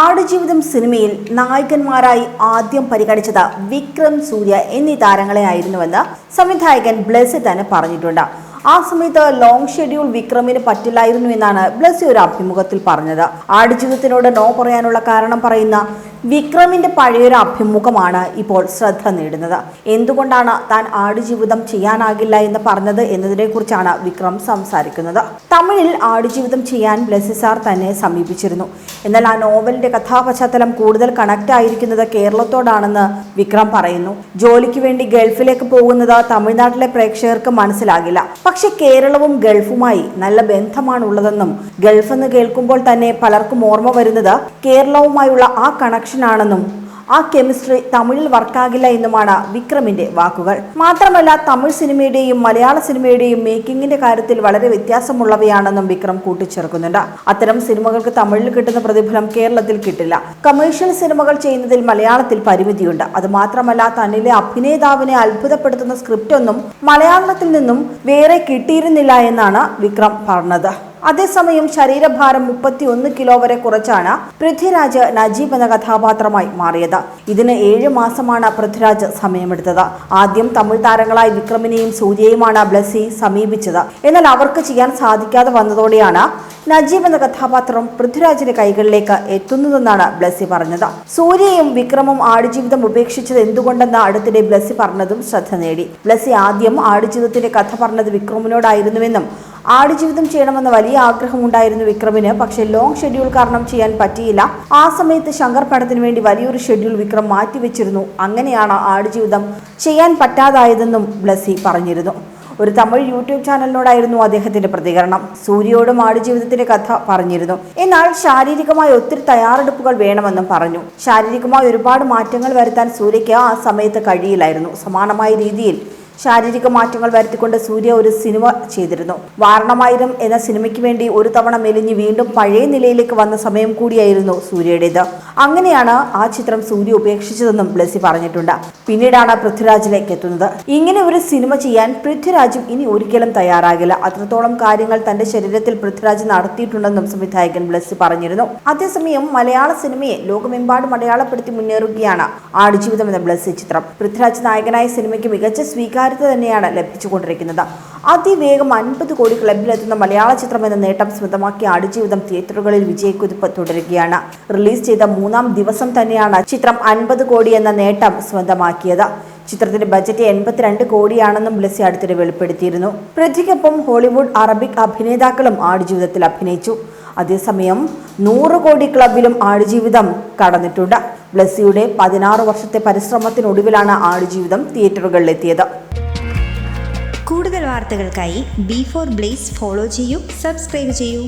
ആടുജീവിതം സിനിമയിൽ നായകന്മാരായി ആദ്യം പരിഗണിച്ചത് വിക്രം സൂര്യ എന്നീ താരങ്ങളെ ആയിരുന്നുവെന്ന് സംവിധായകൻ ബ്ലെസി തന്നെ പറഞ്ഞിട്ടുണ്ട്. ആ സമയത്ത് ലോങ് ഷെഡ്യൂൾ വിക്രമിന് പറ്റില്ലായിരുന്നു എന്നാണ് ബ്ലസി ഒരു അഭിമുഖത്തിൽ പറഞ്ഞത്. ആടുജീവിതത്തിനോട് നോ പറയാനുള്ള കാരണം പറയുന്ന വിക്രമിന്റെ പഴയൊരു അഭിമുഖമാണ് ഇപ്പോൾ ശ്രദ്ധ നേടുന്നത്. എന്തുകൊണ്ടാണ് താൻ ആടുജീവിതം ചെയ്യാനാകില്ല എന്ന് പറഞ്ഞത് എന്നതിനെ കുറിച്ചാണ് വിക്രം സംസാരിക്കുന്നത്. തമിഴിൽ ആടുജീവിതം ചെയ്യാൻ ബ്ലസി സാർ തന്നെ സമീപിച്ചിരുന്നു. എന്നാൽ ആ നോവലിന്റെ കഥാപശ്ചാത്തലം കൂടുതൽ കണക്ട് ആയിരിക്കുന്നത് കേരളത്തോടാണെന്ന് വിക്രം പറയുന്നു. ജോലിക്ക് വേണ്ടി ഗൾഫിലേക്ക് പോകുന്നത് തമിഴ്നാട്ടിലെ പ്രേക്ഷകർക്ക് മനസ്സിലാകില്ല. പക്ഷെ കേരളവും ഗൾഫുമായി നല്ല ബന്ധമാണുള്ളതെന്നും ഗൾഫ് എന്ന് കേൾക്കുമ്പോൾ തന്നെ പലർക്കും ഓർമ്മ വരുന്നത് കേരളവുമായുള്ള ആ കണക്ഷനാണെന്നും ആ കെമിസ്ട്രി തമിഴിൽ വർക്കാകില്ല എന്നുമാണ് വിക്രമിന്റെ വാക്കുകൾ. മാത്രമല്ല തമിഴ് സിനിമയുടെയും മലയാള സിനിമയുടെയും മേക്കിങ്ങിന്റെ കാര്യത്തിൽ വളരെ വ്യത്യാസമുള്ളവയാണെന്നും വിക്രം കൂട്ടിച്ചേർക്കുന്നുണ്ട്. അത്തരം സിനിമകൾക്ക് തമിഴിൽ കിട്ടുന്ന പ്രതിഫലം കേരളത്തിൽ കിട്ടില്ല. കമേഴ്ഷ്യൽ സിനിമകൾ ചെയ്യുന്നതിൽ മലയാളത്തിൽ പരിമിതിയുണ്ട്. അത് മാത്രമല്ല തന്നിലെ അഭിനേതാവിനെ അത്ഭുതപ്പെടുത്തുന്ന സ്ക്രിപ്റ്റ് ഒന്നും മലയാളത്തിൽ നിന്നും വേറെ കിട്ടിയിരുന്നില്ല എന്നാണ് വിക്രം പറഞ്ഞത്. അതേസമയം ശരീരഭാരം മുപ്പത്തി ഒന്ന് കിലോ വരെ കുറച്ചാണ് പൃഥ്വിരാജ് നജീബ് എന്ന കഥാപാത്രമായി മാറിയത്. ഇതിന് ഏഴ് മാസമാണ് പൃഥ്വിരാജ് സമയമെടുത്തത്. ആദ്യം തമിഴ് താരങ്ങളായ വിക്രമിനെയും സൂര്യയുമാണ് ബ്ലസി സമീപിച്ചത്. എന്നാൽ അവർക്ക് ചെയ്യാൻ സാധിക്കാതെ വന്നതോടെയാണ് നജീബ് എന്ന കഥാപാത്രം പൃഥ്വിരാജിന്റെ കൈകളിലേക്ക് എത്തുന്നതെന്നാണ് ബ്ലസി പറഞ്ഞത്. സൂര്യയും വിക്രമും ആടുജീവിതം ഉപേക്ഷിച്ചത് എന്തുകൊണ്ടെന്ന് അടുത്തിടെ ബ്ലസി പറഞ്ഞതും ശ്രദ്ധ നേടി. ബ്ലസി ആദ്യം ആടുജീവിതത്തിന്റെ കഥ പറഞ്ഞത് വിക്രമിനോടായിരുന്നുവെന്നും ആടുജീവിതം ചെയ്യണമെന്ന വലിയ ആഗ്രഹമുണ്ടായിരുന്നു വിക്രമിന്. പക്ഷേ ലോങ് ഷെഡ്യൂൾ കാരണം ചെയ്യാൻ പറ്റിയില്ല. ആ സമയത്ത് ശങ്കർ പടത്തിന് വേണ്ടി വലിയൊരു ഷെഡ്യൂൾ വിക്രം മാറ്റിവെച്ചിരുന്നു. അങ്ങനെയാണ് ആടുജീവിതം ചെയ്യാൻ പറ്റാതായതെന്നും ബ്ലസി പറഞ്ഞിരുന്നു. ഒരു തമിഴ് യൂട്യൂബ് ചാനലിനോടായിരുന്നു അദ്ദേഹത്തിന്റെ പ്രതികരണം. സൂര്യയോടും ആടുജീവിതത്തിന്റെ കഥ പറഞ്ഞിരുന്നു. എന്നാൽ ശാരീരികമായ ഒത്തിരി തയ്യാറെടുപ്പുകൾ വേണമെന്നും പറഞ്ഞു. ശാരീരികമായി ഒരുപാട് മാറ്റങ്ങൾ വരുത്താൻ സൂര്യയ്ക്ക് ആ സമയത്ത് കഴിയില്ലായിരുന്നു. സമാനമായ രീതിയിൽ ശാരീരിക മാറ്റങ്ങൾ വരുത്തിക്കൊണ്ട് സൂര്യ ഒരു സിനിമ ചെയ്തിരുന്നു. വാരണമായിരം എന്ന സിനിമയ്ക്ക് വേണ്ടി ഒരു തവണ മെലിഞ്ഞ് വീണ്ടും പഴയ നിലയിലേക്ക് വന്ന സമയം കൂടിയായിരുന്നു സൂര്യയുടേത്. അങ്ങനെയാണ് ആ ചിത്രം സൂര്യ ഉപേക്ഷിച്ചതെന്നും ബ്ലസി പറഞ്ഞിട്ടുണ്ട്. പിന്നീടാണ് പൃഥ്വിരാജിലേക്ക് എത്തുന്നത്. ഇങ്ങനെ ഒരു സിനിമ ചെയ്യാൻ പൃഥ്വിരാജും ഇനി ഒരിക്കലും തയ്യാറാകില്ല. അത്രത്തോളം കാര്യങ്ങൾ തന്റെ ശരീരത്തിൽ പൃഥ്വിരാജ് നടത്തിയിട്ടുണ്ടെന്നും സംവിധായകൻ ബ്ലസി പറഞ്ഞിരുന്നു. അതേസമയം മലയാള സിനിമയെ ലോകമെമ്പാടും അടയാളപ്പെടുത്തി മുന്നേറുകയാണ് ആടുജീവിതം എന്ന ബ്ലസി ചിത്രം. പൃഥ്വിരാജ് നായകനായ സിനിമയ്ക്ക് മികച്ച സ്വീകാര്യത തന്നെയാണ് ലഭിച്ചുകൊണ്ടിരിക്കുന്നത്. അതിവേഗം അൻപത് കോടി ക്ലബിലെത്തുന്ന മലയാള ചിത്രം എന്ന നേട്ടം സ്വന്തമാക്കിയ ആടുജീവിതം തിയേറ്ററുകളിൽ വിജയക്കുതിപ്പ് തുടരുകയാണ്. റിലീസ് ചെയ്ത മൂന്നാം ദിവസം തന്നെയാണ് ചിത്രം അൻപത് കോടി എന്ന നേട്ടം സ്വന്തമാക്കിയത് ചിത്രത്തിന്റെ ബജറ്റ് എൺപത്തിരണ്ട് കോടിയാണെന്നും ബ്ലസ്സി അടുത്തിടെ വെളിപ്പെടുത്തിയിരുന്നു. പ്രതിക്കൊപ്പം ഹോളിവുഡ് അറബിക് അഭിനേതാക്കളും ആടുജീവിതത്തിൽ അഭിനയിച്ചു. അതേസമയം നൂറ് കോടി ക്ലബിലും ആടുജീവിതം കടന്നിട്ടുണ്ട്. ബ്ലസ്സിയുടെ പതിനാറ് വർഷത്തെ പരിശ്രമത്തിനൊടുവിലാണ് ആടുജീവിതം തിയേറ്ററുകളിലെത്തിയത്. കൂടുതൽ വാർത്തകൾക്കായി ബി ഫോർ ബ്ലേസ് ഫോളോ ചെയ്യൂ സബ്സ്ക്രൈബ് ചെയ്യൂ.